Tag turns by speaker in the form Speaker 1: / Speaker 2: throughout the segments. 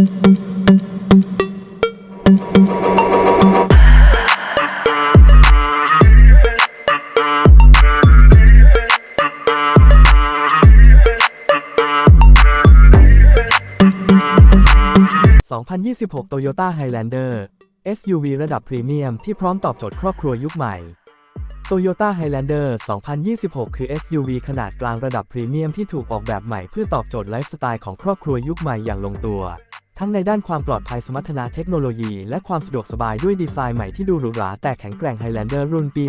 Speaker 1: 2026 Toyota Highlander SUV ระดับพรีเมียมที่พร้อมตอบโจทย์ครอบครัวยุคใหม่ Toyota Highlander 2026 คือ SUV ขนาดกลางระดับพรีเมียมที่ถูกออกแบบใหม่เพื่อตอบโจทย์ไลฟ์สไตล์ของครอบครัวยุคใหม่อย่างลงตัว ทั้งในด้านความปลอดภัยสมรรถนะเทคโนโลยี และความสะดวกสบายด้วยดีไซน์ใหม่ที่ดูหรูหราแต่แข็งแกร่ง Highlander รุ่นปี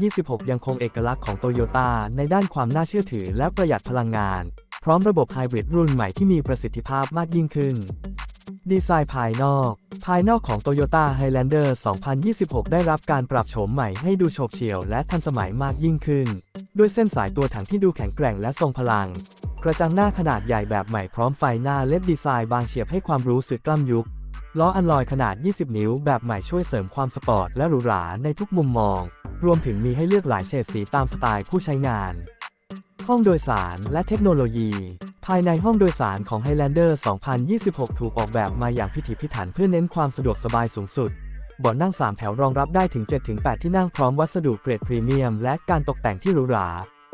Speaker 1: 2026 ยังคงเอกลักษณ์ของ Toyota ในด้านความน่าเชื่อถือและประหยัดพลังงาน พร้อมระบบไฮบริดรุ่นใหม่ที่มีประสิทธิภาพมากยิ่งขึ้น ดีไซน์ภายนอก ภายนอกของ Toyota Highlander 2026 ได้รับการปรับโฉมใหม่ให้ดูโฉบเฉี่ยวและทันสมัยมากยิ่งขึ้น ด้วยเส้นสายตัวถังที่ดูแข็งแกร่งและทรงพลัง กระจังหน้าขนาดใหญ่แบบใหม่พร้อมไฟหน้าเล็บดีไซน์บางเฉียบให้ความรู้สึกกล้ำยุคล้ออันลอยขนาด 20 นิ้วแบบใหม่ช่วยเสริมความสปอร์ตและหรูหราในทุกมุมมอง รวมถึงมีให้เลือกหลายเฉดสีตามสไตล์ผู้ใช้งาน ห้องโดยสารและเทคโนโลยี ภายในห้องโดยสารของ Highlander 2026 ถูกออกแบบมาอย่างพิถีพิถันเพื่อเน้นความสะดวกสบายสูงสุดเบาะนั่ง 3 แถวรองรับได้ถึง 7-8 ที่นั่งพร้อมวัสดุเกรดพรีเมียม และการตกแต่งที่หรูหรา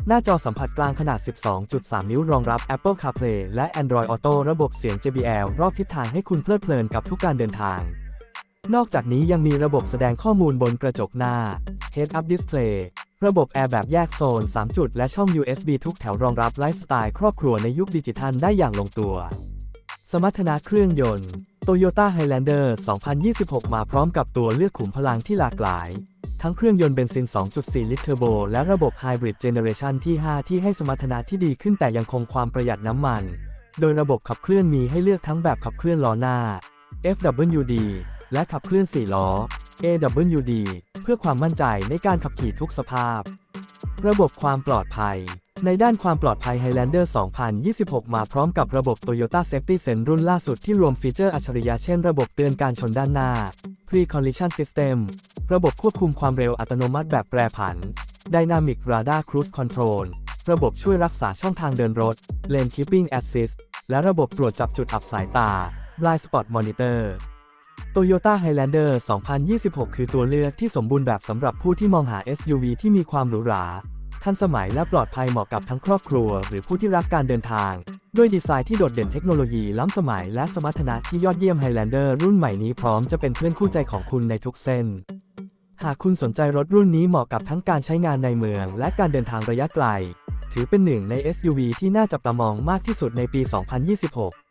Speaker 1: หน้าจอสัมผัสกลางขนาด 12.3 นิ้วรองรับ Apple CarPlay และ Android Auto ระบบเสียง JBL รอบทิศทางให้คุณเพลิดเพลินกับทุกการเดินทาง นอกจากนี้ยังมีระบบแสดงข้อมูลบนกระจกหน้า Head-up Display ระบบแอร์แบบแยกโซน 3 จุด และช่อง USB ทุกแถวรองรับไลฟ์สไตล์ครอบครัวในยุคดิจิทัลได้อย่างลงตัว สมรรถนะเครื่องยนต์ Toyota Highlander 2026 มาพร้อมกับตัวเลือกขุมพลังที่หลากหลาย ทั้งเครื่องยนต์เบนซิน 2.4 ลิตรเทอร์โบ และระบบไฮบริดเจเนเรชันที่ 5 ที่ให้สมรรถนะที่ดีขึ้นแต่ยังคงความประหยัดน้ำมัน โดยระบบขับเคลื่อนมีให้เลือกทั้งแบบขับเคลื่อนล้อหน้า FWD และขับเคลื่อน 4 ล้อ AWD เพื่อความมั่นใจในการขับขี่ทุกสภาพ ระบบความปลอดภัย ในด้านความปลอดภัย Highlander 2026 มาพร้อมกับระบบ Toyota Safety Sense รุ่นล่าสุดที่รวมฟีเจอร์อัจฉริยะเช่นระบบเตือนการชนด้านหน้า Pre-Collision System ระบบควบคุมความเร็วอัตโนมัติแบบแปรผัน Dynamic Radar Cruise Control ระบบช่วยรักษาช่องทางเดินรถ Lane Keeping Assist และระบบตรวจจับจุดอับสายตา Blind Spot Monitor Toyota Highlander 2026 คือตัวเลือกที่สมบูรณ์แบบสำหรับผู้ที่มองหา SUV ที่มีความหรูหรา ทันสมัยและปลอดภัยเหมาะกับทั้งครอบครัว หรือผู้ที่รักการเดินทาง ด้วยดีไซน์ที่โดดเด่นเทคโนโลยีล้ำสมัยและสมรรถนะที่ยอดเยี่ยม Highlander รุ่นใหม่นี้พร้อมจะเป็นเพื่อนคู่ใจของคุณในทุกเส้น หากคุณสนใจรถรุ่นนี้เหมาะกับทั้งการใช้งานในเมือง และการเดินทางระยะไกล ถือเป็นหนึ่งใน SUV ที่น่าจับตามองมากที่สุดในปี 2026